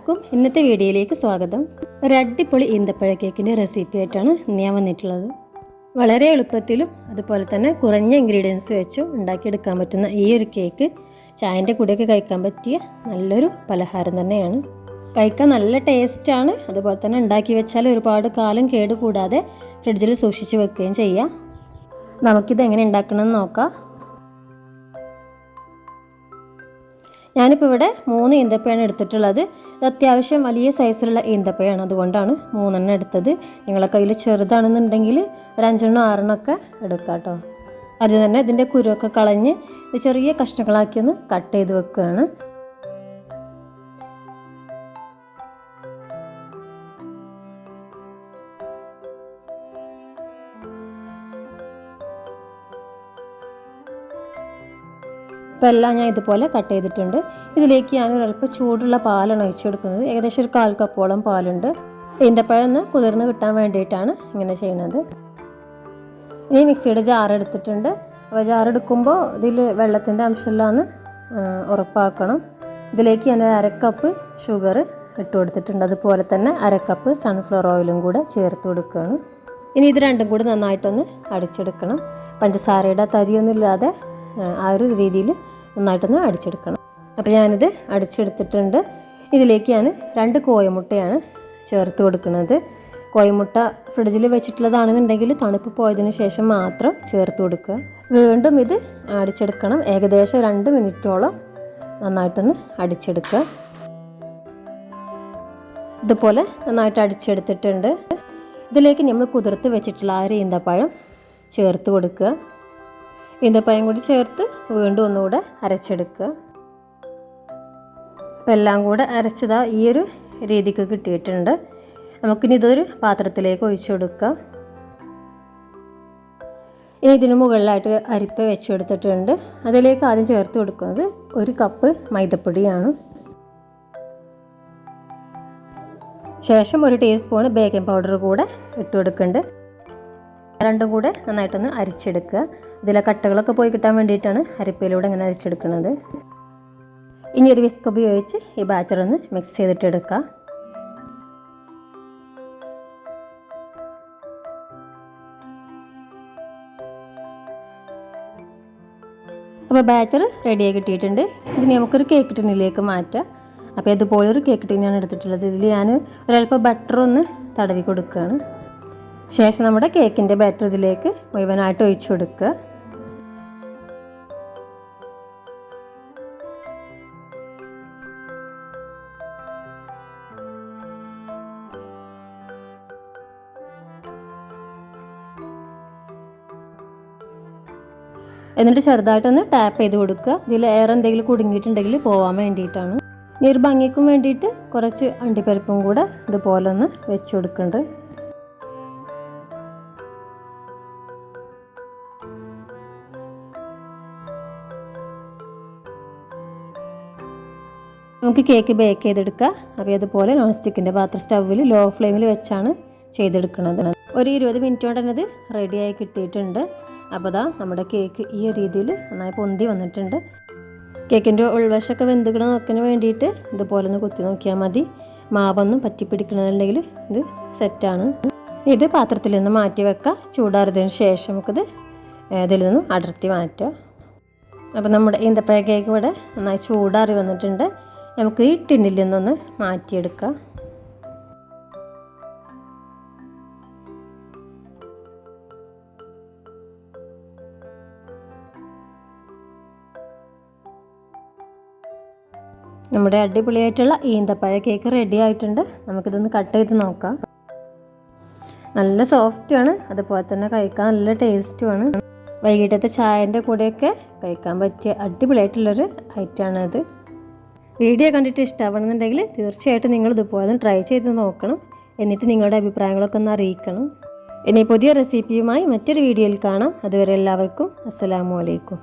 എല്ലാവർക്കും ഇന്നത്തെ വീഡിയോയിലേക്ക് സ്വാഗതം. ഒരു അടിപൊളി ഈന്തപ്പഴ കേക്കിന്റെ റെസിപ്പി ആയിട്ടാണ് ഇന്ന് ഞാൻ വന്നിട്ടുള്ളത്. വളരെ എളുപ്പത്തിലും അതുപോലെ തന്നെ കുറഞ്ഞ ഇൻഗ്രീഡിയൻസ് വെച്ചും ഉണ്ടാക്കിയെടുക്കാൻ പറ്റുന്ന ഈ ഒരു കേക്ക് ചായന്റെ കൂടെയൊക്കെ കഴിക്കാൻ പറ്റിയ നല്ലൊരു പലഹാരം തന്നെയാണ്. കഴിക്കാൻ നല്ല ടേസ്റ്റാണ് അതുപോലെ തന്നെ ഉണ്ടാക്കി വെച്ചാൽ ഒരുപാട് കാലം കേടുകൂടാതെ ഫ്രിഡ്ജിൽ സൂക്ഷിച്ച് വെക്കുകയും ചെയ്യാം. നമുക്കിത് എങ്ങനെ ഉണ്ടാക്കണമെന്ന് നോക്കാം. ഞാനിപ്പോൾ ഇവിടെ മൂന്ന് ഈന്തപ്പയാണ് എടുത്തിട്ടുള്ളത്. ഇത് അത്യാവശ്യം വലിയ സൈസിലുള്ള ഈന്തപ്പയാണ് അതുകൊണ്ടാണ് മൂന്നെണ്ണം എടുത്തത്. നിങ്ങളെ കയ്യിൽ ചെറുതാണെന്നുണ്ടെങ്കിൽ ഒരു അഞ്ചെണ്ണം ആറെണ്ണം ഒക്കെ എടുക്കാം കേട്ടോ അത് തന്നെ ഇതിന്റെ കുരുവൊക്കെ കളഞ്ഞ് ചെറിയ കഷ്ണങ്ങളാക്കി ഒന്ന് കട്ട് ചെയ്ത് വെക്കുകയാണ്. ഇപ്പോൾ എല്ലാം ഞാൻ ഇതുപോലെ കട്ട് ചെയ്തിട്ടുണ്ട്. ഇതിലേക്ക് ഞാൻ ഒരല്പം ചൂടുള്ള പാലാണ് ഒഴിച്ചു കൊടുക്കുന്നത് ഏകദേശം ഒരു കാൽ കപ്പോളം പാലുണ്ട്. ഈന്തപ്പഴം ഒന്ന് കുതിർന്ന് കിട്ടാൻ വേണ്ടിയിട്ടാണ് ഇങ്ങനെ ചെയ്യുന്നത് ഇനി മിക്സിയുടെ ജാർ എടുത്തിട്ടുണ്ട്. അപ്പോൾ ജാർ എടുക്കുമ്പോൾ ഇതിൽ വെള്ളത്തിന്റെ അംശമില്ലാന്ന് ഉറപ്പാക്കണം. ഇതിലേക്ക് ഞാൻ അരക്കപ്പ് ഷുഗർ ഇട്ട് കൊടുത്തിട്ടുണ്ട്. അതുപോലെ തന്നെ അരക്കപ്പ് സൺഫ്ലവർ ഓയിലും കൂടെ ചേർത്ത് കൊടുക്കുകയാണ്. ഇനി ഇത് രണ്ടും കൂടി നന്നായിട്ടൊന്ന് അടിച്ചെടുക്കണം. പഞ്ചസാരയുടെ തരിയൊന്നും ഇല്ലാതെ ആ ഒരു രീതിയിൽ നന്നായിട്ടൊന്ന് അടിച്ചെടുക്കണം. അപ്പോൾ ഞാനിത് അടിച്ചെടുത്തിട്ടുണ്ട്. ഇതിലേക്ക് ഞാൻ രണ്ട് കോയമുട്ടയാണ് ചേർത്ത് കൊടുക്കുന്നത്. കോയമുട്ട ഫ്രിഡ്ജിൽ വെച്ചിട്ടുള്ളതാണെന്നുണ്ടെങ്കിൽ തണുപ്പ് പോയതിന് ശേഷം മാത്രം ചേർത്ത് കൊടുക്കുക. വീണ്ടും ഇത് അടിച്ചെടുക്കണം. ഏകദേശം രണ്ട് മിനിറ്റോളം നന്നായിട്ടൊന്ന് അടിച്ചെടുക്കുക. ഇതുപോലെ നന്നായിട്ട് അടിച്ചെടുത്തിട്ടുണ്ട്. ഇതിലേക്ക് നമ്മൾ കുതിർത്ത് വെച്ചിട്ടുള്ള ആ ഒരു ഈന്തപ്പഴം ചേർത്ത് കൊടുക്കുക. ഈന്തപ്പഴം കൂടി ചേർത്ത് വീണ്ടും ഒന്നുകൂടെ അരച്ചെടുക്കുക. അപ്പം എല്ലാം കൂടെ അരച്ചതാ ഈ ഒരു രീതിക്ക് കിട്ടിയിട്ടുണ്ട്. നമുക്കിനി ഇതൊരു പാത്രത്തിലേക്ക് ഒഴിച്ചു കൊടുക്കാം. ഇനി ഇതിന് മുകളിലായിട്ട് അരിപ്പ വെച്ചെടുത്തിട്ടുണ്ട്. അതിലേക്ക് ആദ്യം ചേർത്ത് കൊടുക്കുന്നത് ഒരു കപ്പ് മൈദപ്പൊടിയാണ്. ശേഷം ഒരു ടീസ്പൂൺ ബേക്കിംഗ് പൗഡർ കൂടെ ഇട്ട് കൊടുക്കുന്നുണ്ട്. രണ്ടും കൂടെ നന്നായിട്ടൊന്ന് അരിച്ചെടുക്കുക. ഇതിലെ കട്ടകളൊക്കെ പോയി കിട്ടാൻ വേണ്ടിയിട്ടാണ് അരിപ്പയിലൂടെ ഇങ്ങനെ അരച്ചെടുക്കുന്നത്. ഇനി ഒരു വിസ്ക് ഉപയോഗിച്ച് ഈ ബാറ്റർ ഒന്ന് മിക്സ് ചെയ്തിട്ട് എടുക്കുക. അപ്പോൾ ബാറ്റർ റെഡിയായി കിട്ടിയിട്ടുണ്ട്. ഇതിന് നമുക്കൊരു കേക്ക് ടിന്നിലേക്ക് മാറ്റാം. അപ്പോൾ ഇതുപോലെ ഒരു കേക്ക് ടിന്നാണ് എടുത്തിട്ടുള്ളത്. ഇതിൽ ഞാൻ ഒരല്പം ബട്ടർ ഒന്ന് തടവി കൊടുക്കുകയാണ്. ശേഷം നമ്മുടെ കേക്കിന്റെ ബാറ്റർ ഇതിലേക്ക് മുഴുവനായിട്ട് ഒഴിച്ചു കൊടുക്കുക. എന്നിട്ട് ചെറുതായിട്ടൊന്ന് ടാപ്പ് ചെയ്ത് കൊടുക്കുക. ഇതിൽ എയർ എന്തെങ്കിലും കുടുങ്ങിയിട്ടുണ്ടെങ്കിൽ പോകാൻ വേണ്ടിയിട്ടാണ്. നീർ ഭംഗിക്കും വേണ്ടിയിട്ട് കുറച്ച് അണ്ടിപ്പരിപ്പും കൂടെ ഇതുപോലെ ഒന്ന് വെച്ച് കൊടുക്കുന്നുണ്ട് നമുക്ക് കേക്ക് ബേക്ക് ചെയ്തെടുക്കാം അപ്പോൾ അതുപോലെ നോൺ സ്റ്റിക്കിന്റെ പാത്രം സ്റ്റൗവിൽ ലോ ഫ്ലെയിമിൽ വെച്ചാണ് ചെയ്തെടുക്കുന്നത് ഒരു ഇരുപത് മിനിറ്റ് കൊണ്ട് തന്നെ റെഡിയായി കിട്ടിയിട്ടുണ്ട്. അപ്പോൾ ദാ നമ്മുടെ കേക്ക് ഈ രീതിയിൽ നന്നായി പൊന്തി വന്നിട്ടുണ്ട്. കേക്കിന്റെ ഉൾവശമൊക്കെ വെന്തുകിട നോക്കിന് വേണ്ടിയിട്ട് ഇതുപോലെ ഒന്ന് കുത്തി നോക്കിയാൽ മതി. മാവൊന്നും പറ്റിപ്പിടിക്കണമെന്നുണ്ടെങ്കിൽ ഇത് സെറ്റാണ് ഇത് പാത്രത്തിൽ നിന്ന് മാറ്റി വെക്കുക. ചൂടാറിയതിന് ശേഷം നമുക്കിത് ഇതിൽ നിന്നും അടർത്തി മാറ്റാം അപ്പോൾ നമ്മുടെ ഈന്തപ്പഴ കേക്ക് ഇവിടെ നന്നായി ചൂടാറി വന്നിട്ടുണ്ട്. നമുക്ക് ഈ ടിന്നിൽ നിന്നൊന്ന് മാറ്റിയെടുക്കാം. നമ്മുടെ അടിപൊളിയായിട്ടുള്ള ഈന്തപ്പഴ കേക്ക് റെഡി ആയിട്ടുണ്ട്. നമുക്കിതൊന്ന് കട്ട് ചെയ്ത് നോക്കാം. നല്ല സോഫ്റ്റാണ് അതുപോലെ തന്നെ കഴിക്കാൻ നല്ല ടേസ്റ്റുമാണ് വൈകിട്ടത്തെ ചായന്റെ കൂടെയൊക്കെ കഴിക്കാൻ പറ്റിയ അടിപൊളിയായിട്ടുള്ളൊരു ഐറ്റമാണ് അത്. വീഡിയോ കണ്ടിട്ട് ഇഷ്ടമാവണമെന്നുണ്ടെങ്കിൽ തീർച്ചയായിട്ടും നിങ്ങൾ ഇതുപോലെ ട്രൈ ചെയ്ത് നോക്കണം. എന്നിട്ട് നിങ്ങളുടെ അഭിപ്രായങ്ങളൊക്കെ ഒന്ന് അറിയിക്കണം. ഇനി പുതിയ റെസിപ്പിയുമായി മറ്റൊരു വീഡിയോയിൽ കാണാം. അതുവരെ എല്ലാവർക്കും അസ്സലാമു അലൈക്കും.